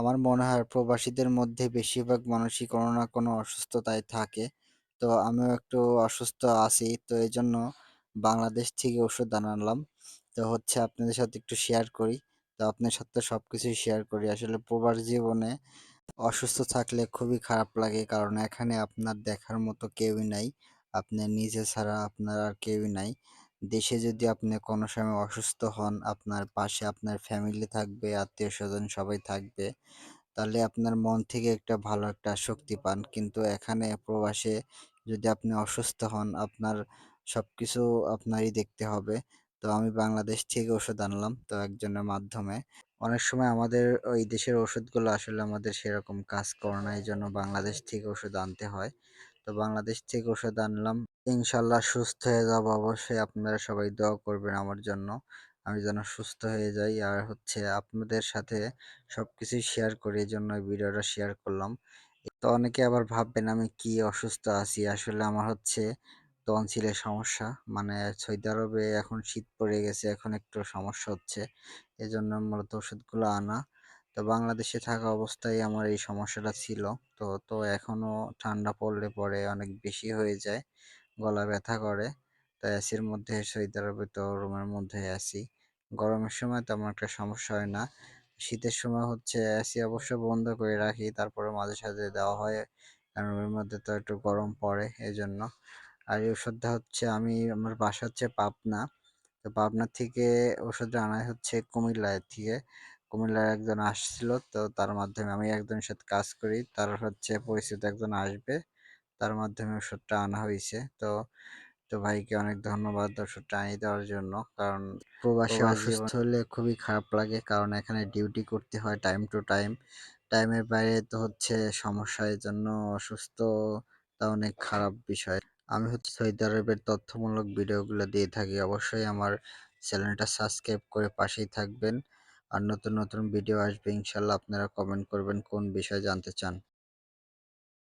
আমার মনে হয় প্রবাসীদের মধ্যে বেশিরভাগ মানুষই কোনো না কোনো অসুস্থতায় থাকে। তো আমিও একটু অসুস্থ আছি। তো এজন্য বাংলাদেশ থেকে ওষুধ আনালাম। তো হচ্ছে আপনাদের সাথে একটু শেয়ার করি। তো আপনার সাথে তো সবকিছুই শেয়ার করি। আসলে প্রবাস জীবনে অসুস্থ থাকলে খুবই খারাপ লাগে। কারণ এখানে আপনার দেখার মতো কেউই নাই। আপনার নিজে ছাড়া আপনার আর কেউই নাই। দেশে যদি আপনি কোনো সময় অসুস্থ হন, আপনার পাশে আপনার ফ্যামিলি থাকবে, আত্মীয়স্বজন সবাই থাকবে। তাহলে আপনার মন থেকে একটা ভালো একটা শক্তি পান। কিন্তু এখানে প্রবাসে যদি আপনি অসুস্থ হন, আপনার সবকিছু আপনারই দেখতে হবে। তো আমি বাংলাদেশ থেকে ওষুধ আনলাম তো একজনের মাধ্যমে। অনেক সময় আমাদের ওই দেশের ওষুধগুলো আসলে আমাদের সেরকম কাজ করে না। এজন্য বাংলাদেশ থেকে ওষুধ আনতে হয়। তো বাংলাদেশ থেকে ওষুধ আনলাম। ইনশাল্লাহ সুস্থ হয়ে যাব অবশ্যই আপনারা সবাই দোয়া করবেন আমার জন্য। আমি যেন সুস্থ হয়ে যাই। আর হচ্ছে আপনাদের সাথে সবকিছুই শেয়ার করি, এই ভিডিওটা শেয়ার করলাম। তো অনেকে আবার ভাববেন, আমি কি অসুস্থ আছি। আসলে আমার হচ্ছে টনসিলের সমস্যা। মানে সৌদি আরবে এখন শীত পড়ে গেছে। এখন একটু সমস্যা হচ্ছে। এজন্য মূলত ওষুধগুলো আনা। তো বাংলাদেশে থাকা অবস্থায় আমার এই সমস্যাটা ছিল। তো, তো এখনও ঠান্ডা পড়লে পরে অনেক বেশি হয়ে যায়। গলা ব্যথা করে। তো এসির মধ্যে আরবে তো রুমের মধ্যে আছি। গরমের সময় তেমন একটা সমস্যা হয় না। শীতের সময় হচ্ছে এসি অবশ্য বন্ধ করে রাখি। তারপরে মাঝে সাঝে দেওয়া হয়। কারণ রুমের মধ্যে তো একটু গরম পড়ে এজন্য। আর এই ওষুধটা হচ্ছে আমি আমার বাসা হচ্ছে পাবনা। তো পাবনা থেকে ওষুধটা আনা হচ্ছে কুমিল্লা থেকে। কুমিল্লার একজন আসছিল তো তার মাধ্যমে আমি একজনের সাথে কাজ করি। তার হচ্ছে পরিচিত একজন আসবে। তার মাধ্যমে ওষুধটা আনা হয়েছে তো, তো ভাইকে অনেক ধন্যবাদ ওষুধটা আনিয়ে দেওয়ার জন্য। কারণ প্রবাসী অসুস্থ হলে খুবই খারাপ লাগে। কারণ এখানে ডিউটি করতে হয় টাইম টু টাইম। টাইমের বাইরে তো হচ্ছে সমস্যা অসুস্থ তা অনেক খারাপ বিষয়। আমি হচ্ছে সৌদি আরবের তথ্যমূলক ভিডিওগুলো দিয়ে থাকি। অবশ্যই আমার চ্যানেলটা সাবস্ক্রাইব করে পাশেই থাকবেন। আর নতুন, নতুন ভিডিও আসবে ইনশাল্লাহ আপনারা কমেন্ট করবেন কোন বিষয়ে জানতে চান।